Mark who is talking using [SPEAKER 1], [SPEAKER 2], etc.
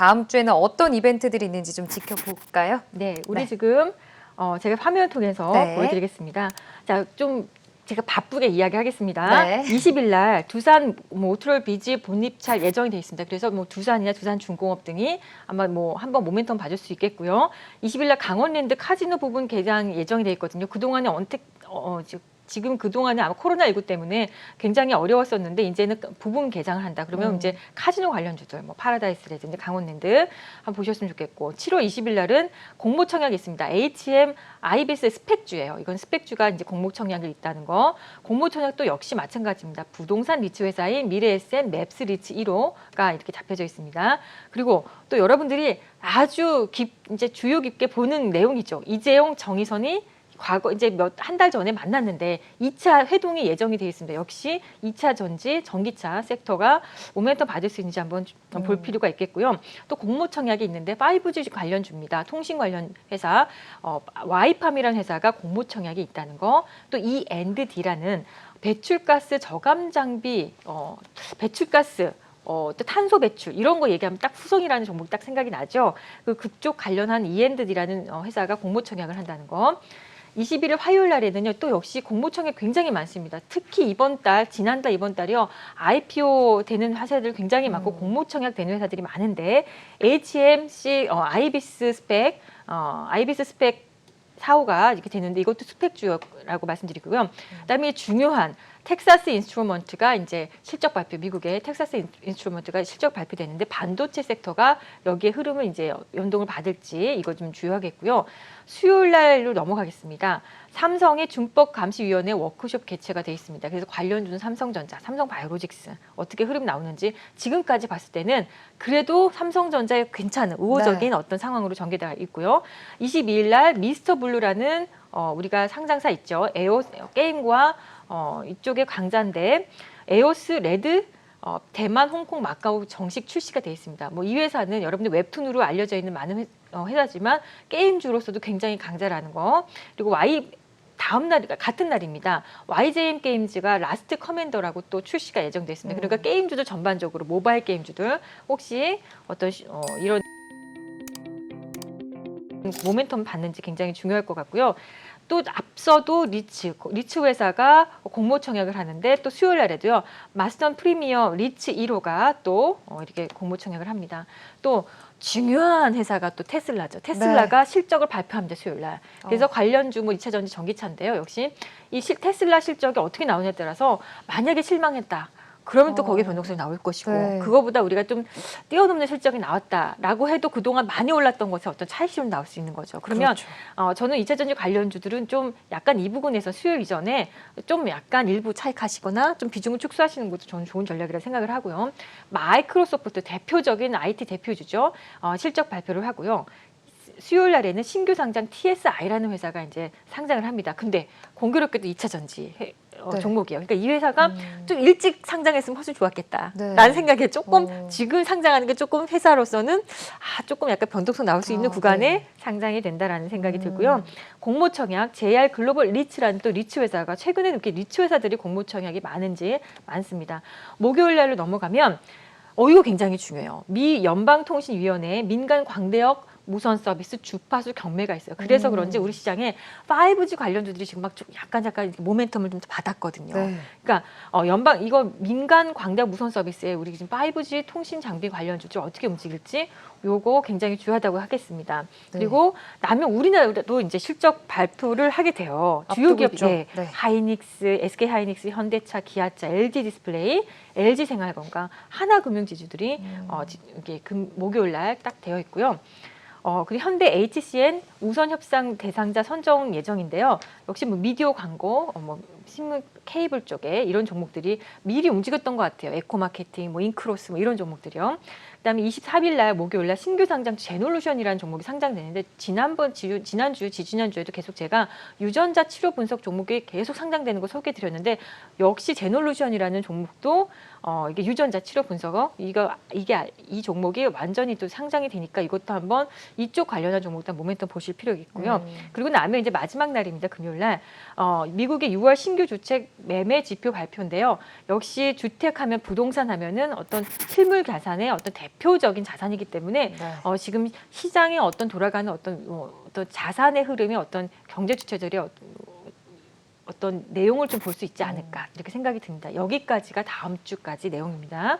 [SPEAKER 1] 다음 주에는 어떤 이벤트들이 있는지 좀 지켜볼까요?
[SPEAKER 2] 네, 우리
[SPEAKER 1] 네.
[SPEAKER 2] 지금 어, 제가 화면을 통해서
[SPEAKER 1] 네.
[SPEAKER 2] 보여드리겠습니다. 자, 좀 제가 바쁘게 이야기하겠습니다.
[SPEAKER 1] 네.
[SPEAKER 2] 20일 날 두산 뭐 오토롤 비지 본입찰 예정이 되어 있습니다. 그래서 뭐 두산이나 두산 중공업 등이 아마 뭐 한번 모멘텀 봐줄 수 있겠고요. 20일 날 강원랜드 카지노 부분 개장 예정이 되어 있거든요. 그동안에 언택 어, 지- 지금 그동안에 아마 코로나19 때문에 굉장히 어려웠었는데 이제는 부분 개장을 한다. 그러면
[SPEAKER 1] 음.
[SPEAKER 2] 이제 카지노 관련 주들 뭐 파라다이스라든지 강원랜드 한번 보셨으면 좋겠고 7월 20일 날은 공모 청약이 있습니다. HM 아이비스 스펙주예요. 이건 스펙주가 이제 공모 청약이 있다는 거. 공모 청약도 역시 마찬가지입니다. 부동산 리츠 회사인 미래에셋 맵스 리츠 1호가 이렇게 잡혀져 있습니다. 그리고 또 여러분들이 아주 깊 이제 주요 깊게 보는 내용이죠. 이재용 정의선이 과거 이제 몇 한 달 전에 만났는데 2차 회동이 예정이 되어 있습니다. 역시 2차 전지 전기차 섹터가 모멘텀 받을 수 있는지 한번 볼
[SPEAKER 1] 음.
[SPEAKER 2] 필요가 있겠고요. 또 공모 청약이 있는데 5G 관련주입니다. 통신 관련 회사 어, 와이팜이라는 회사가 공모 청약이 있다는 거. 또 E&D라는 배출가스 저감 장비 어, 배출가스 어, 또 탄소 배출 이런 거 얘기하면 딱 후성이라는 종목이 딱 생각이 나죠. 그 그쪽 관련한 E&D라는 어, 회사가 공모 청약을 한다는 거. 21일 화요일 날에는요 또 역시 공모청이 굉장히 많습니다. 특히 이번 달 지난달 이번 달이요 IPO 되는 회사들 굉장히 많고
[SPEAKER 1] 음.
[SPEAKER 2] 공모청약 되는 회사들이 많은데 HMC 어, 아이비스 스펙 어, 아이비스 스펙 사호가 이렇게 되는데 이것도 스펙주라고 말씀드리고요. 그다음에 중요한 텍사스 인스트루먼트가 이제 실적 발표 미국의 텍사스 인- 인스트루먼트가 실적 발표되는데 반도체 섹터가 여기에 흐름을 이제 연동을 받을지 이거 좀 주요하겠고요. 수요일 날로 넘어가겠습니다. 삼성의 준법 감시위원회 워크숍 개최가 돼 있습니다. 그래서 관련 주는 삼성전자, 삼성바이오로직스 어떻게 흐름 나오는지 지금까지 봤을 때는 그래도 삼성전자에 괜찮은 우호적인 어떤 상황으로 전개되어 있고요. 22일 날 미스터 블루라는 어, 우리가 상장사 있죠. 에오 게임과 어, 이쪽의 강자인데 에오스 레드 어, 대만, 홍콩, 마카오 정식 출시가 돼 있습니다. 뭐 이 회사는 여러분들 웹툰으로 알려져 있는 많은 회, 어, 회사지만 게임주로서도 굉장히 강자라는 거. 그리고 Y 다음 날 같은 날입니다. YJM 게임즈가 라스트 커맨더라고 또 출시가 예정돼 있습니다. 그러니까
[SPEAKER 1] 음.
[SPEAKER 2] 게임주들 전반적으로 모바일 게임주들 혹시 어떤 시- 어, 이런 모멘텀 받는지 굉장히 중요할 것 같고요. 또 앞서도 리츠 리츠 회사가 공모 청약을 하는데 또 수요일 날에도요 마스턴 프리미어 리츠 1호가 또 어, 이렇게 공모 청약을 합니다. 또 중요한 회사가 또 테슬라죠. 테슬라가 실적을 발표합니다 수요일 날. 그래서
[SPEAKER 1] 어.
[SPEAKER 2] 관련 주 뭐 2차 전지 전기차인데요. 역시 이 실- 테슬라 실적이 어떻게 나오냐에 따라서 만약에 실망했다. 그러면 또
[SPEAKER 1] 어.
[SPEAKER 2] 거기에 변동성이 나올 것이고
[SPEAKER 1] 네.
[SPEAKER 2] 그거보다 우리가 좀 뛰어넘는 실적이 나왔다라고 해도 그동안 많이 올랐던 것에 어떤 차익실험 나올 수 있는 거죠. 그러면
[SPEAKER 1] 그렇죠.
[SPEAKER 2] 어, 저는 2차 전지 관련주들은 좀 약간 이 부분에서 수요일 이전에 좀 약간 일부 차익하시거나 좀 비중을 축소하시는 것도 저는 좋은 전략이라 생각을 하고요. 마이크로소프트 대표적인 IT 대표주죠. 어, 실적 발표를 하고요. 수요일 날에는 신규 상장 TSI라는 회사가 이제 상장을 합니다. 근데 공교롭게도 2차 전지 회- 어,
[SPEAKER 1] 네.
[SPEAKER 2] 종목이에요. 그러니까 이 회사가
[SPEAKER 1] 음.
[SPEAKER 2] 좀 일찍 상장했으면 훨씬 좋았겠다.
[SPEAKER 1] 네.
[SPEAKER 2] 라는 생각에 조금
[SPEAKER 1] 어.
[SPEAKER 2] 지금 상장하는 게 조금 회사로서는 아, 조금 약간 변동성 나올 수 있는
[SPEAKER 1] 아,
[SPEAKER 2] 구간에
[SPEAKER 1] 네.
[SPEAKER 2] 상장이 된다라는 생각이
[SPEAKER 1] 음.
[SPEAKER 2] 들고요. 공모청약 JR 글로벌 리츠라는 또 리츠 회사가 최근에 이렇게 리츠 회사들이 공모청약이 많은지 많습니다. 목요일 날로 넘어가면 어 이거 굉장히 중요해요. 미 연방통신위원회 민간 광대역 무선 서비스 주파수 경매가 있어요. 그래서
[SPEAKER 1] 음.
[SPEAKER 2] 그런지 우리 시장에 5G 관련주들이 지금 막 좀 약간 약간 모멘텀을 좀 받았거든요.
[SPEAKER 1] 네.
[SPEAKER 2] 그러니까 어, 연방 이거 민간 광대 무선 서비스에 우리 지금 5G 통신 장비 관련주들 어떻게 움직일지 요거 굉장히 중요하다고 하겠습니다.
[SPEAKER 1] 네.
[SPEAKER 2] 그리고 나면 우리나라도 이제 실적 발표를 하게 돼요. 주요
[SPEAKER 1] 앞두고
[SPEAKER 2] 기업
[SPEAKER 1] 있죠.
[SPEAKER 2] 네.
[SPEAKER 1] 네.
[SPEAKER 2] 하이닉스, SK 하이닉스, 현대차, 기아차, LG 디스플레이, LG 생활건강, 하나금융지주들이
[SPEAKER 1] 음.
[SPEAKER 2] 어, 지- 이게 금, 목요일 날 딱 되어 있고요. 어, 그리고 현대 HCN 우선 협상 대상자 선정 예정인데요. 역시 뭐 미디어 광고, 어, 뭐 신문 케이블 쪽에 이런 종목들이 미리 움직였던 것 같아요. 에코 마케팅, 뭐 인크로스 뭐 이런 종목들이요. 그다음에 24일 날 목요일 날 신규 상장 제놀루션이라는 종목이 상장되는데 지난번 지, 지난주 지지난주에도 계속 제가 유전자 치료 분석 종목이 계속 상장되는 거 소개해 드렸는데 역시 제놀루션이라는 종목도 어 이게 유전자 치료 분석어 이거 이게 아- 이 종목이 완전히 또 상장이 되니까 이것도 한번 이쪽 관련한 종목도 모멘텀 보실 필요가 있고요.
[SPEAKER 1] 음.
[SPEAKER 2] 그리고 나면 이제 마지막 날입니다. 금요일 날 어, 미국의 6월 신규 주택 매매 지표 발표인데요. 역시 주택하면 부동산 하면은 어떤 실물 자산의 어떤 대 표적인 자산이기 때문에
[SPEAKER 1] 네.
[SPEAKER 2] 어, 지금 시장에 어떤 돌아가는 어떤 어, 어떤 자산의 흐름이 어떤 경제 주체들의 어, 어떤 내용을 좀 볼 수 있지 않을까 이렇게 생각이 듭니다. 여기까지가 다음 주까지 내용입니다.